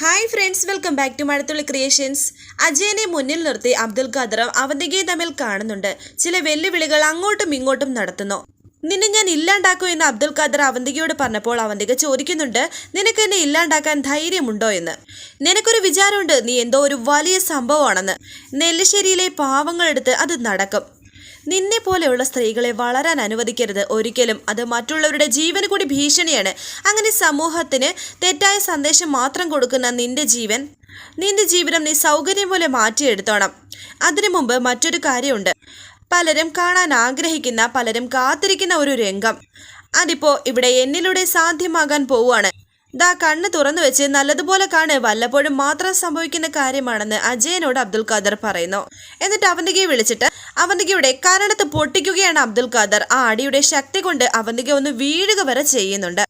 Hi friends welcome back to Mazhathulli creations അജയനെ മുന്നിൽ നിർത്തി അബ്ദുൽ ഖാദറും അവന്തികയും തമ്മിൽ കാണുന്നുണ്ട്. ചില വെല്ലുവിളികൾ അങ്ങോട്ടും ഇങ്ങോട്ടും നടത്തുന്നു. നിന്നെ ഞാൻ ഇല്ലാണ്ടാക്കൂ എന്ന് അബ്ദുൽ ഖാദർ അവന്തികയോട് പറഞ്ഞപ്പോൾ അവന്തിക ചോദിക്കുന്നുണ്ട് നിനക്ക് എന്നെ ഇല്ലാണ്ടാക്കാൻ ധൈര്യമുണ്ടോ എന്ന്. നിനക്കൊരു വിചാരമുണ്ട് നീ എന്തോ ഒരു വലിയ സംഭവമാണെന്ന്. നെല്ലിശ്ശേരിയിലെ പാവങ്ങളെടുത്ത് അത് നടക്കും. നിന്നെ പോലെയുള്ള സ്ത്രീകളെ വളരാൻ അനുവദിക്കരുത്. ഒരിക്കലും അത് മറ്റുള്ളവരുടെ ജീവന് കൂടി ഭീഷണിയാണ്. അങ്ങനെ സമൂഹത്തിന് തെറ്റായ സന്ദേശം മാത്രം കൊടുക്കുന്ന നിന്റെ ജീവൻ നിന്റെ ജീവിതം നീ സൗകര്യം പോലെ മാറ്റിയെടുത്തോണം. അതിനു മുമ്പ് മറ്റൊരു കാര്യമുണ്ട്. പലരും കാണാൻ ആഗ്രഹിക്കുന്ന പലരും കാത്തിരിക്കുന്ന ഒരു രംഗം. അതിപ്പോ ഇവിടെ എന്നിലൂടെ സാധ്യമാകാൻ പോവുകയാണ്. ദാ കണ്ണ് തുറന്നു വെച്ച് നല്ലതുപോലെ കാണ്. വല്ലപ്പോഴും മാത്രം സംഭവിക്കുന്ന കാര്യമാണെന്ന് അജയനോട് അബ്ദുൽ ഖാദർ പറയുന്നു. എന്നിട്ട് അവന്തികയെ വിളിച്ചിട്ട് അവന്തികയുടെ കരണത്ത് പൊട്ടിക്കുകയാണ് അബ്ദുൽ ഖാദർ. ആ അടിയുടെ ശക്തി കൊണ്ട് അവന്തിക ഒന്ന് വീഴുക വരെ ചെയ്യുന്നുണ്ട്.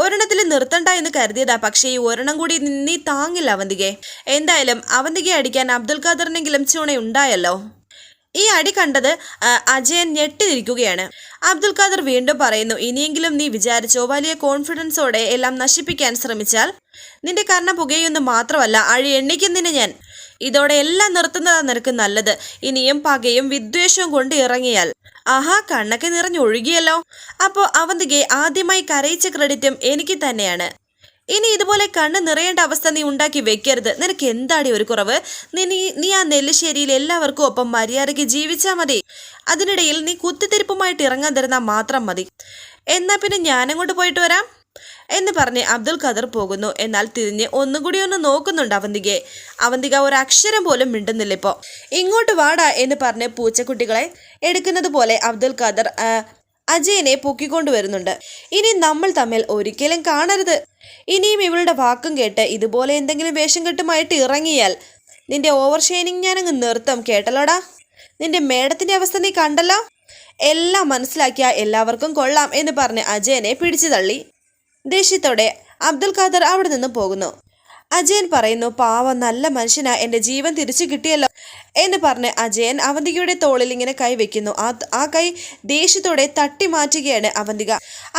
ഒരെണ്ണത്തിൽ നിർത്തണ്ട എന്ന് കരുതിയതാ പക്ഷേ ഈ ഒരെണ്ണം കൂടി നീ താങ്ങില്ല അവന്തികയെ എന്തായാലും അവന്തികയെ അടിക്കാൻ അബ്ദുൽ ഖാദറിനെങ്കിലും ചുണയുണ്ടായല്ലോ. ഈ അടി കണ്ടത് അജയൻ ഞെട്ടിരിക്കുകയാണ് അബ്ദുൽ ഖാദർ വീണ്ടും പറയുന്നു ഇനിയെങ്കിലും നീ വിചാരിച്ചോ വലിയ കോൺഫിഡൻസോടെ എല്ലാം നശിപ്പിക്കാൻ ശ്രമിച്ചാൽ നിന്റെ കർണ പുകയൊന്നും മാത്രമല്ല അഴി എണ്ണിക്കുന്നതിന് ഞാൻ ഇതോടെ എല്ലാം നിർത്തുന്നതാ നിനക്ക് നല്ലത്. ഇനിയും പകയും വിദ്വേഷവും കൊണ്ട് ഇറങ്ങിയാൽ. ആഹാ കണ്ണൊക്കെ നിറഞ്ഞൊഴുകിയല്ലോ അപ്പോൾ അവന്തികെ ആദ്യമായി കരയിച്ച ക്രെഡിറ്റും എനിക്ക് തന്നെയാണ്. ഇനി ഇതുപോലെ കണ്ണ് നിറയേണ്ട അവസ്ഥ നീ ഉണ്ടാക്കി വെക്കരുത്. നിനക്ക് എന്താടി ഒരു കുറവ്? നീ- നീ ആ നെല്ലിശ്ശേരിയിൽ എല്ലാവർക്കും ഒപ്പം മര്യാദയ്ക്ക് ജീവിച്ചാ മതി. അതിനിടയിൽ നീ കുത്തിത്തിരിപ്പുമായിട്ട് ഇറങ്ങാൻ തരുന്ന മാത്രം മതി. എന്നാ പിന്നെ ഞാനങ്ങോട്ട് പോയിട്ട് വരാം? എന്ന് പറഞ്ഞ് അബ്ദുൽ ഖദർ പോകുന്നു. എന്നാൽ തിരിഞ്ഞ് ഒന്നും കൂടി ഒന്ന് നോക്കുന്നുണ്ട് അവന്തികയെ. അവന്തിക ഒരു അക്ഷരം പോലും മിണ്ടുന്നില്ല ഇപ്പോൾ. ഇങ്ങോട്ട് വാടാ എന്ന് പറഞ്ഞ് പൂച്ചക്കുട്ടികളെ എടുക്കുന്നത് പോലെ അബ്ദുൽ ഖദർ അജയനെ പൊക്കിക്കൊണ്ടു വരുന്നുണ്ട്. ഇനി നമ്മൾ തമ്മിൽ ഒരിക്കലും കാണരുത്. ഇനിയും ഇവളുടെ വാക്കും കേട്ട് ഇതുപോലെ എന്തെങ്കിലും വേഷം കെട്ടുമായിട്ട് ഇറങ്ങിയാൽ നിന്റെ ഓവർ ഷൈനിങ് ഞാനങ്ങ് നിർത്തും. കേട്ടല്ലോടാ? നിന്റെ മേഡത്തിന്റെ അവസ്ഥ നീ കണ്ടല്ലോ? എല്ലാം മനസ്സിലാക്കിയ എല്ലാവർക്കും കൊള്ളാം എന്ന് പറഞ്ഞ് അജയനെ പിടിച്ചു തള്ളി. ദേഷ്യത്തോടെ അബ്ദുൽ ഖാദർ അവിടെ നിന്ന് പോകുന്നു. അജയൻ പറയുന്നു പാവം നല്ല മനുഷ്യനാ എന്റെ ജീവൻ തിരിച്ചു കിട്ടിയല്ലോ എന്ന് പറഞ്ഞ് അജയൻ അവന്തികയുടെ തോളിൽ ഇങ്ങനെ കൈ വെക്കുന്നു. ആ ആ കൈ ദേഷ്യത്തോടെ തട്ടി മാറ്റുകയാണ് അവന്തിക.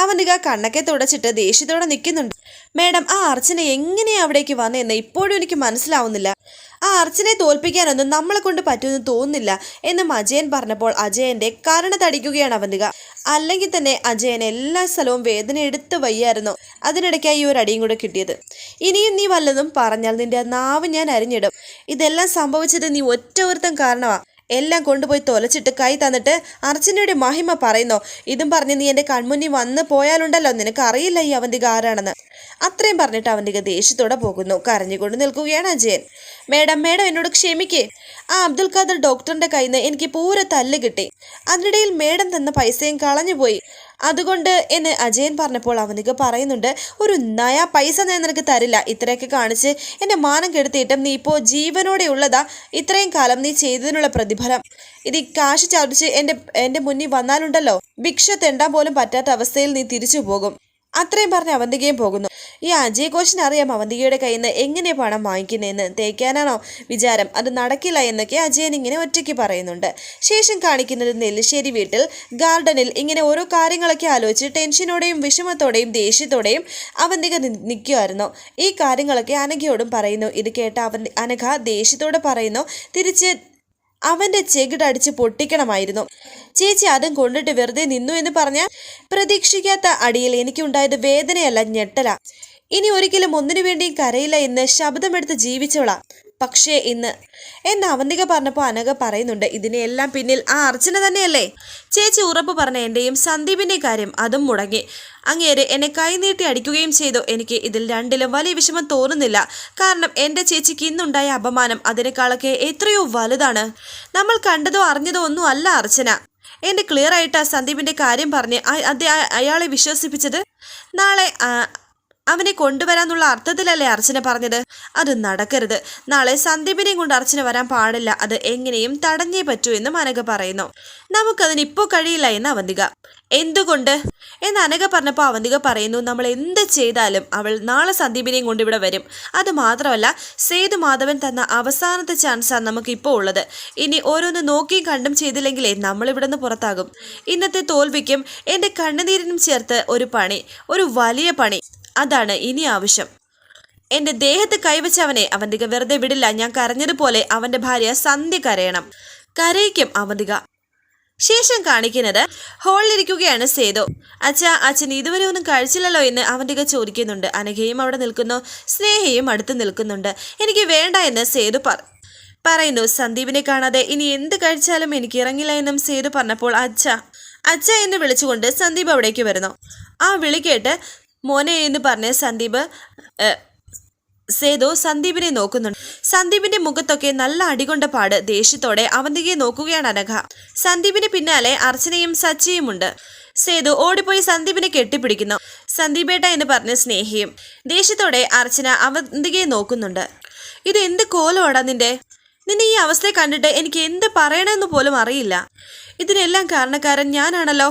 അവന്തിക കണ്ണൊക്കെ തുടച്ചിട്ട് ദേഷ്യത്തോടെ നിൽക്കുന്നുണ്ട്. മേഡം ആ അർച്ചന എങ്ങനെയാ അവിടേക്ക് വന്നതെന്ന് ഇപ്പോഴും എനിക്ക് മനസ്സിലാവുന്നില്ല. ആ അർച്ചനെ തോൽപ്പിക്കാനൊന്നും നമ്മളെ കൊണ്ട് പറ്റുമെന്ന് തോന്നുന്നില്ല എന്നും അജയൻ പറഞ്ഞപ്പോൾ അജയന്റെ കരണ തടിക്കുകയാണ് അവന്തിക. അല്ലെങ്കിൽ തന്നെ അജയൻ എല്ലാ സ്ഥലവും വേദന എടുത്ത് വയ്യായിരുന്നു. അതിനിടയ്ക്കായി ഈ ഒരു അടിയും കൂടെ കിട്ടിയത്. ഇനിയും നീ വല്ലതും പറഞ്ഞാൽ നിന്റെ നാവ് ഞാൻ അരിഞ്ഞിടും. ഇതെല്ലാം സംഭവിച്ചത് നീ ഒറ്റ ഒരുത്തം കാരണമാ. എല്ലാം കൊണ്ടുപോയി തൊലച്ചിട്ട് കൈ തന്നിട്ട് അർച്ചനയുടെ മഹിമ പറയുന്നോ? ഇതും പറഞ്ഞ് നീ എന്റെ കൺമുന്നിൽ വന്ന് പോയാലുണ്ടല്ലോ. നിനക്ക് അറിയില്ല ഈ അവന്തിക ആരാണെന്ന്. അത്രയും പറഞ്ഞിട്ട് അവന്റെ ദേഷ്യത്തോടെ പോകുന്നു. കരഞ്ഞുകൊണ്ട് നിൽക്കുകയാണ് അജയൻ. മേഡം മേഡം എന്നോട് ക്ഷമിക്കേ. ആ അബ്ദുൽ ഖാദർ ഡോക്ടറിന്റെ കയ്യിൽ നിന്ന് എനിക്ക് പൂര തല്ല് കിട്ടി. അതിനിടയിൽ മേഡം തന്ന പൈസയും കളഞ്ഞുപോയി. അതുകൊണ്ട് എന്ന് അജയൻ പറഞ്ഞപ്പോൾ അവനിക്ക് പറയുന്നുണ്ട് ഒരു നയ പൈസ ഞാൻ നിനക്ക് തരില്ല. ഇത്രയൊക്കെ കാണിച്ച് എന്റെ മാനം കെടുത്തിയിട്ടും നീ ഇപ്പോൾ ജീവനോടെ ഉള്ളതാ. ഇത്രയും കാലം നീ ചെയ്തതിനുള്ള പ്രതിഫലം. ഇത് ഈ കാശ് ചതിച്ച് എന്റെ എന്റെ മുന്നിൽ വന്നാലുണ്ടല്ലോ. ഭിക്ഷ തെണ്ടാൻ പോലും പറ്റാത്ത അവസ്ഥയിൽ നീ തിരിച്ചു പോകും. അത്രയും പറഞ്ഞ് അവന്തികയും പോകുന്നു. ഈ അജയ് ഘോഷിന് അറിയാം അവന്തികയുടെ കയ്യിൽ നിന്ന് എങ്ങനെ പണം വാങ്ങിക്കുന്നതെന്ന്. തേക്കാനാണോ വിചാരം? അത് നടക്കില്ല എന്നൊക്കെ അജയൻ ഇങ്ങനെ ഒറ്റയ്ക്ക് പറയുന്നുണ്ട്. ശേഷം കാണിക്കുന്നത് നെല്ലിശ്ശേരി വീട്ടിൽ ഗാർഡനിൽ ഇങ്ങനെ ഓരോ കാര്യങ്ങളൊക്കെ ആലോചിച്ച് ടെൻഷനോടെയും വിഷമത്തോടെയും ദേഷ്യത്തോടെയും അവന്തിക നിൽക്കുമായിരുന്നു ഈ കാര്യങ്ങളൊക്കെ അനഘയോടും പറയുന്നു. ഇത് കേട്ട അവൻ അനഘ ദേഷ്യത്തോടെ പറയുന്നു. തിരിച്ച് അവന്റെ ചെകിടടിച്ച് പൊട്ടിക്കണമായിരുന്നു. ചേച്ചി അതും കൊണ്ടിട്ട് വെറുതെ നിന്നു എന്ന് പറഞ്ഞ പ്രതീക്ഷിക്കാത്ത അടിയിൽ എനിക്കുണ്ടായത് വേദനയല്ല ഞെട്ടല. ഇനി ഒരിക്കലും ഒന്നിനു വേണ്ടിയും കരയില്ല എന്ന് ശബ്ദമെടുത്ത് ജീവിച്ചോളാം പക്ഷേ ഇന്ന്. എന്ന് അവന്തിക പറഞ്ഞപ്പോൾ അനക പറയുന്നുണ്ട് ഇതിനെല്ലാം പിന്നിൽ ആ അർച്ചന തന്നെയല്ലേ? ചേച്ചി ഉറപ്പ് പറഞ്ഞ എന്റെയും സന്ദീപിന്റെ കാര്യം അതും മുടങ്ങി. അങ്ങേര് എന്നെ കൈനീട്ടി അടിക്കുകയും ചെയ്തു. എനിക്ക് ഇതിൽ രണ്ടിലും വലിയ വിഷമം തോന്നുന്നില്ല. കാരണം എന്റെ ചേച്ചിക്ക് ഇന്നുണ്ടായ അപമാനം അതിനേക്കാളൊക്കെ എത്രയോ വലുതാണ്. നമ്മൾ കണ്ടതോ അറിഞ്ഞതോ ഒന്നും അല്ല അർച്ചന. എന്റെ ക്ലിയർ ആയിട്ട് ആ സന്ദീപിന്റെ കാര്യം പറഞ്ഞ് അയാളെ വിശ്വസിപ്പിച്ചത്. നാളെ അവനെ കൊണ്ടുവരാന്നുള്ള അർത്ഥത്തിലല്ലേ അർച്ചന പറഞ്ഞത്? അത് നടക്കരുത്. നാളെ സന്ദീപിനെയും കൊണ്ട് അർച്ചന വരാൻ പാടില്ല. അത് എങ്ങനെയും തടഞ്ഞേ പറ്റൂ എന്ന് അനഘ പറയുന്നു. നമുക്കതിന് ഇപ്പോൾ കഴിയില്ല എന്ന് അവന്തിക. എന്തുകൊണ്ട്? എന്ന് അനഘ പറഞ്ഞപ്പോൾ അവന്തിക പറയുന്നു നമ്മൾ എന്ത് ചെയ്താലും അവൾ നാളെ സന്ദീപിനെയും കൊണ്ട് ഇവിടെ വരും. അത് മാത്രമല്ല സേതു മാധവൻ തന്ന അവസാനത്തെ ചാൻസാണ് നമുക്ക് ഇപ്പോൾ ഉള്ളത്. ഇനി ഓരോന്ന് നോക്കിയും കണ്ടും ചെയ്തില്ലെങ്കിലേ നമ്മൾ ഇവിടെ നിന്ന് പുറത്താകും. ഇന്നത്തെ തോൽവിക്കും എന്റെ കണ്ണുനീരിനും ചേർത്ത് ഒരു പണി ഒരു വലിയ പണി. അതാണ് ഇനി ആവശ്യം. എന്റെ ദേഹത്ത് കൈവച്ച അവനെ അവന്തിക വെറുതെ വിടില്ല. ഞാൻ കരഞ്ഞതുപോലെ അവന്റെ ഭാര്യ സന്ധ്യ കരയണം. കരയിക്കും അവന്തിക. ശേഷം കാണിക്കുന്നത് ഹോളിലിരിക്കുകയാണ് സേതു. അച്ഛാ അച്ഛൻ ഇതുവരെ ഒന്നും കഴിച്ചില്ലല്ലോ എന്ന് അവന്തിക ചോദിക്കുന്നുണ്ട്. അനഘയും അവിടെ നിൽക്കുന്നു. സ്നേഹയും അടുത്ത് നിൽക്കുന്നുണ്ട്. എനിക്ക് വേണ്ട എന്ന് സേതു പറ പറയുന്നു. സന്ദീപിനെ കാണാതെ ഇനി എന്ത് കഴിച്ചാലും എനിക്ക് ഇറങ്ങില്ല എന്നും സേതു പറഞ്ഞപ്പോൾ അച്ഛ അച്ഛ എന്ന് വിളിച്ചുകൊണ്ട് സന്ദീപ് അവിടേക്ക് വരുന്നു. ആ വിളി കേട്ട് മോനെ എന്ന് പറഞ്ഞ് സന്ദീപ് സേതു സന്ദീപിനെ നോക്കുന്നുണ്ട്. സന്ദീപിന്റെ മുഖത്തൊക്കെ നല്ല അടികൊണ്ട പാട് ദേഷ്യത്തോടെ അവന്തികയെ നോക്കുകയാണ് അനഘ. സന്ദീപിന് പിന്നാലെ അർച്ചനയും സച്ചിയുമുണ്ട്. സേതു ഓടിപ്പോയി സന്ദീപിനെ കെട്ടിപ്പിടിക്കുന്നു. സന്ദീപേട്ട എന്ന് പറഞ്ഞ് സ്നേഹിയും. ദേഷ്യത്തോടെ അർച്ചന അവന്തികയെ നോക്കുന്നുണ്ട്. ഇത് എന്ത് കോലമാടാ നിന്റെ? നിന്നെ ഈ അവസ്ഥയെ കണ്ടിട്ട് എനിക്ക് എന്ത് പറയണമെന്ന് പോലും അറിയില്ല. ഇതിനെല്ലാം കാരണക്കാരൻ ഞാനാണല്ലോ.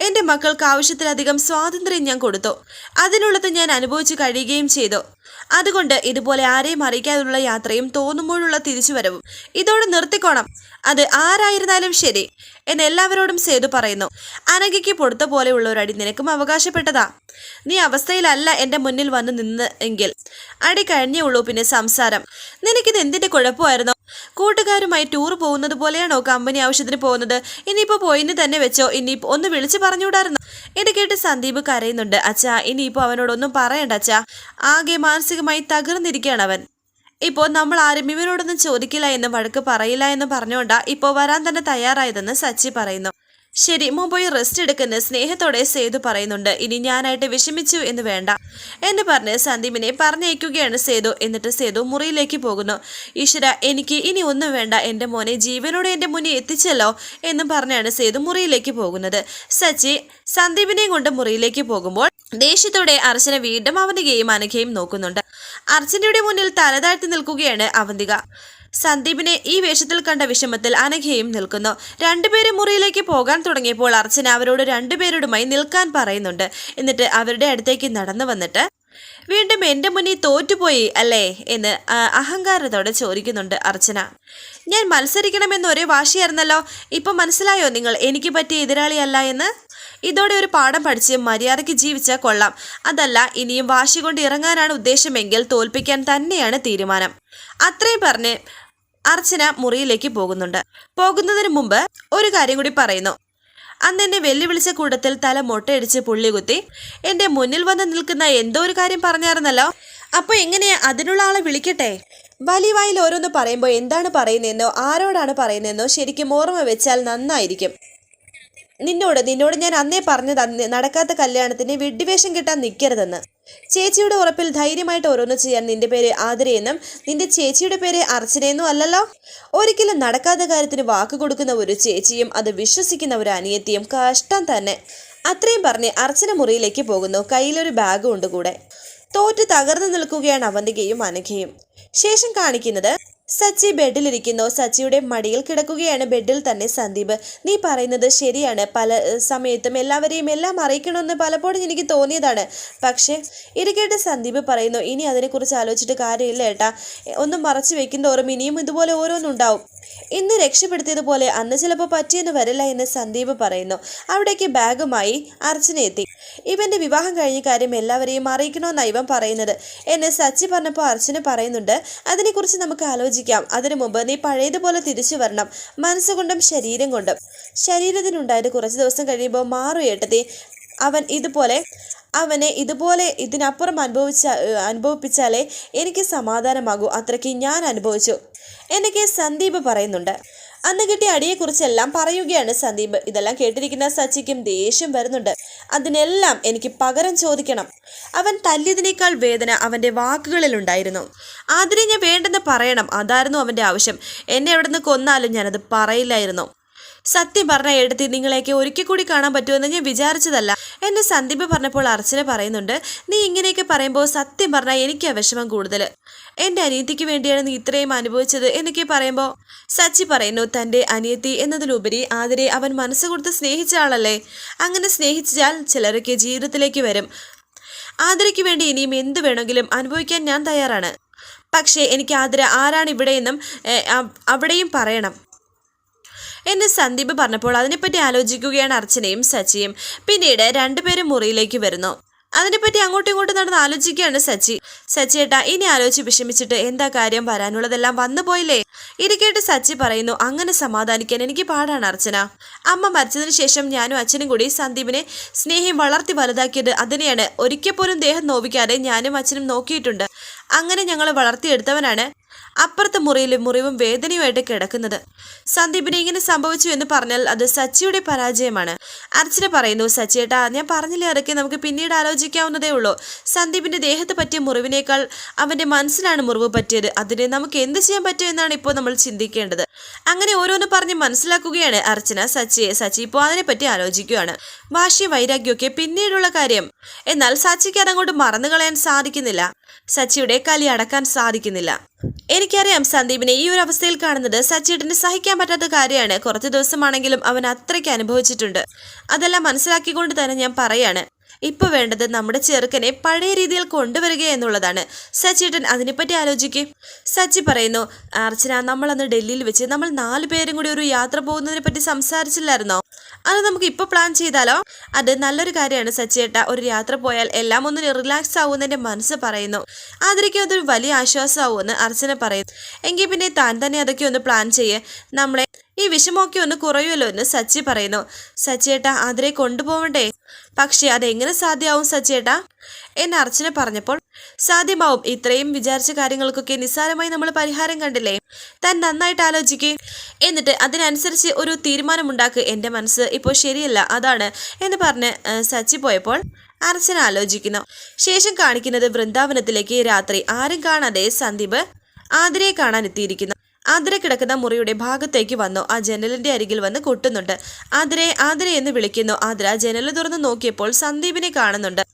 എന്റെ മക്കൾക്ക് ആവശ്യത്തിലധികം സ്വാതന്ത്ര്യം ഞാൻ കൊടുത്തു. അതിനുള്ളത് ഞാൻ അനുഭവിച്ചു കഴിയുകയും ചെയ്തു. അതുകൊണ്ട് ഇതുപോലെ ആരെയും അറിയിക്കാതുള്ള യാത്രയും തോന്നുമ്പോഴുള്ള തിരിച്ചുവരവും ഇതോടെ നിർത്തിക്കോണം. അത് ആരായിരുന്നാലും ശരി എന്ന് എല്ലാവരോടും സേതു പറയുന്നു. അനഘയ്ക്ക് പൊടുത്ത പോലെയുള്ള ഒരു അടി നിനക്കും അവകാശപ്പെട്ടതാ. നീ അവസ്ഥയിലല്ല എന്റെ മുന്നിൽ വന്ന് നിന്ന് എങ്കിൽ. അടി കഴിഞ്ഞേ ഉള്ളൂ പിന്നെ സംസാരം. നിനക്കിത് എന്തിന്റെ കുഴപ്പമായിരുന്നു? കൂട്ടുകാരുമായി ടൂർ പോകുന്നത് പോലെയാണോ കമ്പനി ആവശ്യത്തിന് പോകുന്നത്? ഇനിയിപ്പോ പോയിന്ന് തന്നെ വെച്ചോ? ഇനിയിപ്പോ ഒന്ന് വിളിച്ചു പറഞ്ഞുകൂടായിരുന്നു? ഇത് കേട്ട് സന്ദീപ് കരയുന്നുണ്ട്. അച്ഛാ ഇനിയിപ്പോ അവനോടൊന്നും പറയണ്ട അച്ഛാ. ആകെ മാനസികമായി തകർന്നിരിക്കുകയാണ് അവൻ. ഇപ്പോൾ നമ്മൾ ആരും ഇവരോടൊന്നും ചോദിക്കില്ല എന്നും വഴക്ക് പറയില്ല എന്നും പറഞ്ഞുകൊണ്ടാ ഇപ്പോൾ വരാൻ തന്നെ തയ്യാറായതെന്ന് സച്ചി പറയുന്നു. ശരി മോൻ റെസ്റ്റ് എടുക്കുന്ന സ്നേഹത്തോടെ സേതു പറയുന്നുണ്ട് ഇനി ഞാനായിട്ട് വിഷമിച്ചു എന്ന് വേണ്ട എന്ന് പറഞ്ഞ് സന്ദീപിനെ പറഞ്ഞയക്കുകയാണ് സേതു. എന്നിട്ട് സേതു മുറിയിലേക്ക് പോകുന്നു. ഈശ്വര എനിക്ക് ഇനി ഒന്നും വേണ്ട. എന്റെ മോനെ ജീവനോടെ എന്റെ മുന്നിൽ എത്തിച്ചല്ലോ എന്നും പറഞ്ഞാണ് സേതു മുറിയിലേക്ക് പോകുന്നത്. സച്ചി സന്ദീപിനെയും കൊണ്ട് മുറിയിലേക്ക് പോകുമ്പോൾ ദേഷ്യത്തോടെ അർച്ചന വീണ്ടും അവന്തികയും അനഘയും നോക്കുന്നുണ്ട്. അർച്ചനയുടെ മുന്നിൽ തലതാഴ്ത്തി നിൽക്കുകയാണ് അവന്തിക. സന്ദീപിനെ ഈ വേഷത്തിൽ കണ്ട വിഷമത്തിൽ അനഘയും നിൽക്കുന്നു. രണ്ടുപേരും മുറിയിലേക്ക് പോകാൻ തുടങ്ങിയപ്പോൾ അർച്ചന അവരോട് രണ്ടുപേരോടുമായി നിൽക്കാൻ പറയുന്നുണ്ട്. എന്നിട്ട് അവരുടെ അടുത്തേക്ക് നടന്നു വന്നിട്ട് വീണ്ടും എന്റെ മുന്നിൽ തോറ്റുപോയി അല്ലേ? എന്ന് അഹങ്കാരത്തോടെ ചോദിക്കുന്നുണ്ട് അർച്ചന. ഞാൻ മത്സരിക്കണമെന്ന് ഒരേ വാശിയായിരുന്നല്ലോ. ഇപ്പം മനസ്സിലായോ നിങ്ങൾ എനിക്ക് പറ്റിയ എതിരാളിയല്ല എന്ന്? ഇതോടെ ഒരു പാഠം പഠിച്ച് മര്യാദയ്ക്ക് ജീവിച്ചാൽ കൊള്ളാം. അതല്ല ഇനിയും വാശി കൊണ്ട് ഇറങ്ങാനാണ് ഉദ്ദേശമെങ്കിൽ തോൽപ്പിക്കാൻ തന്നെയാണ് തീരുമാനം. അത്രയും പറഞ്ഞ് അർച്ചന മുറിയിലേക്ക് പോകുന്നുണ്ട്. പോകുന്നതിന് മുമ്പ് ഒരു കാര്യം കൂടി പറയുന്നു. അന്ന് എന്നെ വെല്ലുവിളിച്ച കൂട്ടത്തിൽ തല മൊട്ടയടിച്ച് പുള്ളി കുത്തി എന്റെ മുന്നിൽ വന്ന് നിൽക്കുന്ന എന്തോ ഒരു കാര്യം പറഞ്ഞായിരുന്നല്ലോ. അപ്പൊ എങ്ങനെയാ അതിനുള്ള ആളെ വിളിക്കട്ടെ? വലിയ വായിൽ ഓരോന്ന് പറയുമ്പോൾ എന്താണ് പറയുന്നതെന്നോ ആരോടാണ് പറയുന്നതെന്നോ ശരിക്കും ഓർമ്മ വെച്ചാൽ നന്നായിരിക്കും. നിന്നോട് നിന്നോട് ഞാൻ അന്നേ പറഞ്ഞത് അന്ന് നടക്കാത്ത കല്യാണത്തിന് വെഡ്ഡിവേഷം കിട്ടാൻ നിൽക്കരുതെന്ന് ചേച്ചിയുടെ ഉറപ്പിൽ ധൈര്യമായിട്ട് ഓരോന്ന് ചെയ്യാൻ നിന്റെ പേര് ആതിരയെന്നും നിന്റെ ചേച്ചിയുടെ പേര് അർച്ചനയെന്നും അല്ലല്ലോ? ഒരിക്കലും നടക്കാത്ത കാര്യത്തിന് വാക്ക് കൊടുക്കുന്ന ഒരു ചേച്ചിയും അത് വിശ്വസിക്കുന്ന ഒരു അനിയത്തിയും കഷ്ടം തന്നെ. അത്രയും പറഞ്ഞ് അർച്ചന മുറിയിലേക്ക് പോകുന്നു. കയ്യിലൊരു ബാഗും ഉണ്ട് കൂടെ. തോറ്റ് തകർന്നു നിൽക്കുകയാണ് അവന്തികയും അനഘയും. ശേഷം കാണിക്കുന്നത് സച്ചി ബെഡിലിരിക്കുന്നു. സച്ചിയുടെ മടിയിൽ കിടക്കുകയാണ് ബെഡിൽ തന്നെ സന്ദീപ്. നീ പറയുന്നത് ശരിയാണ്. പല സമയത്തും എല്ലാവരെയും എല്ലാം അറിയിക്കണമെന്ന് പലപ്പോഴും എനിക്ക് തോന്നിയതാണ്. പക്ഷേ ഇത് കേട്ട് സന്ദീപ് പറയുന്നു ഇനി അതിനെക്കുറിച്ച് ആലോചിച്ചിട്ട് കാര്യമില്ല ഏട്ടാ. ഒന്നും മറച്ചു വെക്കുന്നതോറും ഇനിയും ഇതുപോലെ ഓരോന്നുണ്ടാവും. ഇന്ന് രക്ഷപ്പെടുത്തിയതുപോലെ അന്ന് ചിലപ്പോൾ പറ്റിയെന്ന് വരില്ല എന്ന് സന്ദീപ് പറയുന്നു. അവിടേക്ക് ബാഗുമായി അർച്ചന എത്തി. ഇവന്റെ വിവാഹം കഴിഞ്ഞ കാര്യം എല്ലാവരെയും അറിയിക്കണമെന്നാണ് ഇവൻ പറയുന്നത്. എന്നെ സച്ചി പറഞ്ഞപ്പോൾ അർച്ചന പറയുന്നുണ്ട് അതിനെക്കുറിച്ച് നമുക്ക് ആലോചിക്കാം. അതിനു മുമ്പ് നീ പഴയതുപോലെ തിരിച്ചു വരണം. മനസ്സുകൊണ്ടും ശരീരം കൊണ്ടും. ശരീരത്തിനുണ്ടായത് കുറച്ച് ദിവസം കഴിയുമ്പോൾ മാറും അവൻ ഇതുപോലെ അവനെ ഇതുപോലെ ഇതിനപ്പുറം അനുഭവിച്ച അനുഭവിപ്പിച്ചാലേ എനിക്ക് സമാധാനമാകൂ. അത്രയ്ക്ക് ഞാൻ അനുഭവിച്ചു. എന്നൊക്കെ സന്ദീപ് പറയുന്നുണ്ട്. അന്ന് കിട്ടിയ അടിയെക്കുറിച്ചെല്ലാം പറയുകയാണ് സന്ദീപ്. ഇതെല്ലാം കേട്ടിരിക്കുന്ന സച്ചിക്കും ദേഷ്യം വരുന്നുണ്ട്. അതിനെല്ലാം എനിക്ക് പകരം ചോദിക്കണം. അവൻ തല്ലിയതിനേക്കാൾ വേദന അവന്റെ വാക്കുകളിലുണ്ടായിരുന്നു. ആതിരെ ഞാൻ വേണ്ടെന്ന് പറയണം. അതായിരുന്നു അവന്റെ ആവശ്യം. എന്നെ എവിടെ നിന്ന് കൊന്നാലും ഞാനത് പറയില്ലായിരുന്നു. സത്യം പറഞ്ഞ എടുത്തി നിങ്ങളെയൊക്കെ ഒരിക്കൽ കൂടി കാണാൻ പറ്റുമെന്ന് ഞാൻ വിചാരിച്ചതല്ല. എന്നെ സന്ദീപ് പറഞ്ഞപ്പോൾ അർച്ചന പറയുന്നുണ്ട് നീ ഇങ്ങനെയൊക്കെ പറയുമ്പോൾ സത്യം പറഞ്ഞാൽ എനിക്ക് വിഷമം കൂടുതൽ എന്റെ അനിയത്തിക്ക് വേണ്ടിയാണ് നീ ഇത്രയും അനുഭവിച്ചത് എന്നൊക്കെ പറയുമ്പോൾ സച്ചി പറയുന്നു തന്റെ അനിയത്തി എന്നതിലുപരി ആതിരെ അവൻ മനസ്സ് കൊടുത്ത് സ്നേഹിച്ച ആളല്ലേ? അങ്ങനെ സ്നേഹിച്ചാൽ ചിലരൊക്കെ ജീവിതത്തിലേക്ക് വരും. ആതിരയ്ക്ക് വേണ്ടി ഇനിയും എന്ത് വേണമെങ്കിലും അനുഭവിക്കാൻ ഞാൻ തയ്യാറാണ്. പക്ഷേ എനിക്ക് ആതിര ആരാണ് ഇവിടെയെന്നും അവിടെയും പറയണം. എന്ന് സന്ദീപ് പറഞ്ഞപ്പോൾ അതിനെപ്പറ്റി ആലോചിക്കുകയാണ് അർച്ചനയും സച്ചിയും. പിന്നീട് രണ്ടുപേരും മുറിയിലേക്ക് വരുന്നു. അതിനെപ്പറ്റി അങ്ങോട്ടും ഇങ്ങോട്ടും നടന്ന് ആലോചിക്കുകയാണ് സച്ചി. സച്ചിയേട്ട ഇനി ആലോചിച്ച് വിഷമിച്ചിട്ട് എന്താ കാര്യം? വരാനുള്ളതെല്ലാം വന്നു പോയില്ലേ? ഇരിക്കേട്ട് സച്ചി പറയുന്നു അങ്ങനെ സമാധാനിക്കാൻ എനിക്ക് പാടാണ് അർച്ചന. അമ്മ മരിച്ചതിന് ശേഷം ഞാനും അച്ഛനും കൂടി സന്ദീപിനെ സ്നേഹം വളർത്തി വലുതാക്കിയത് അതിനെയാണ്. ഒരിക്കൽ പോലും ദേഹം നോവിക്കാതെ ഞാനും അച്ഛനും നോക്കിയിട്ടുണ്ട്. അങ്ങനെ ഞങ്ങൾ വളർത്തിയെടുത്തവനാണ് അപ്പുറത്തെ മുറിയിലും മുറിവും വേദനയുമായിട്ട് കിടക്കുന്നത്. സന്ദീപിനെ ഇങ്ങനെ സംഭവിച്ചു എന്ന് പറഞ്ഞാൽ അത് സച്ചിയുടെ പരാജയമാണ്. അർച്ചന പറയുന്നു സച്ചിയേട്ടാ ഞാൻ പറഞ്ഞില്ലേ ഇറക്കി നമുക്ക് പിന്നീട് ആലോചിക്കാവുന്നതേ ഉള്ളൂ. സന്ദീപിന്റെ ദേഹത്ത് പറ്റിയ മുറിവിനേക്കാൾ അവന്റെ മനസ്സിലാണ് മുറിവ് പറ്റിയത്. അതിന് നമുക്ക് എന്ത് ചെയ്യാൻ പറ്റും എന്നാണ് ഇപ്പോൾ നമ്മൾ ചിന്തിക്കേണ്ടത്. അങ്ങനെ ഓരോന്ന് പറഞ്ഞ് മനസ്സിലാക്കുകയാണ് അർച്ചന സച്ചിയെ. സച്ചി ഇപ്പോൾ അതിനെപ്പറ്റി ആലോചിക്കുകയാണ്. വാശി വൈരാഗ്യമൊക്കെ പിന്നീടുള്ള കാര്യം. എന്നാൽ സച്ചിക്ക് അതങ്ങോട്ട് മറന്നു കളയാൻ സാധിക്കുന്നില്ല. സച്ചിയുടെ കലി അടക്കാൻ സാധിക്കുന്നില്ല. എനിക്കറിയാം സന്ദീപിനെ ഈ ഒരു അവസ്ഥയിൽ കാണുന്നത് സച്ചേട്ടന് സഹിക്കാൻ പറ്റാത്ത കാര്യമാണ്. കുറച്ച് ദിവസമാണെങ്കിലും അവൻ അത്രയ്ക്ക് അനുഭവിച്ചിട്ടുണ്ട്. അതെല്ലാം മനസ്സിലാക്കിക്കൊണ്ട് തന്നെ ഞാൻ പറയാണ്. ഇപ്പൊ വേണ്ടത് നമ്മുടെ ചെറുക്കനെ പഴയ രീതിയിൽ കൊണ്ടുവരിക എന്നുള്ളതാണ്. സച്ചിട്ടൻ അതിനെപ്പറ്റി ആലോചിക്കും. സച്ചി പറയുന്നു അർച്ചന നമ്മൾ അന്ന് ഡൽഹിയിൽ വെച്ച് നമ്മൾ നാല് പേരും കൂടി ഒരു യാത്ര പോകുന്നതിനെ പറ്റി സംസാരിച്ചില്ലായിരുന്നോ? അത് നമുക്ക് ഇപ്പോൾ പ്ലാൻ ചെയ്താലോ? അത് നല്ലൊരു കാര്യമാണ് സച്ചിയേട്ട. ഒരു യാത്ര പോയാൽ എല്ലാം ഒന്ന് റിലാക്സ് ആവുമെന്ന് മനസ്സ് പറയുന്നു. ആദരിക്കും അതൊരു വലിയ ആശ്വാസമാവുമെന്ന് അർച്ചന പറയുന്നു. എങ്കിൽ പിന്നെ താൻ തന്നെ അതൊക്കെ ഒന്ന് പ്ലാൻ ചെയ്യേ. നമ്മളെ ഈ വിഷമമൊക്കെ ഒന്ന് കുറയുമല്ലോ എന്ന് സച്ചി പറയുന്നു. സച്ചിയേട്ട ആതിരെ കൊണ്ടുപോവണ്ടേ? പക്ഷേ അതെങ്ങനെ സാധ്യമാവും സച്ചേട്ട എന്ന് അർച്ചന പറഞ്ഞപ്പോൾ സാധ്യമാവും. ഇത്രയും വിചാരിച്ച കാര്യങ്ങൾക്കൊക്കെ നിസ്സാരമായി നമ്മൾ പരിഹാരം കണ്ടില്ലേ? താൻ നന്നായിട്ട് ആലോചിക്കുകയും എന്നിട്ട് അതിനനുസരിച്ച് ഒരു തീരുമാനമുണ്ടാക്കുക എന്റെ മനസ്സ് ഇപ്പോൾ ശരിയല്ല. അതാണ് എന്ന് പറഞ്ഞ് സച്ചി പോയപ്പോൾ അർച്ചന ആലോചിക്കുന്നു. ശേഷം കാണിക്കുന്നത് വൃന്ദാവനത്തിലേക്ക് രാത്രി. ആരും കാണാതെ സന്ദീപ് ആതിരയെ കാണാൻ എത്തിയിരിക്കുന്നു ആതിര കിടക്കുന്ന മുറിയുടെ ഭാഗത്തേക്ക് വന്നു. ആ ജനലിന്റെ അരികിൽ വന്ന് കൊട്ടുന്നുണ്ട്. ആതിരയെ ആതിര എന്ന് വിളിക്കുന്നു. ആതിര ജനൽ തുറന്ന് നോക്കിയപ്പോൾ സന്ദീപിനെ കാണുന്നുണ്ട്.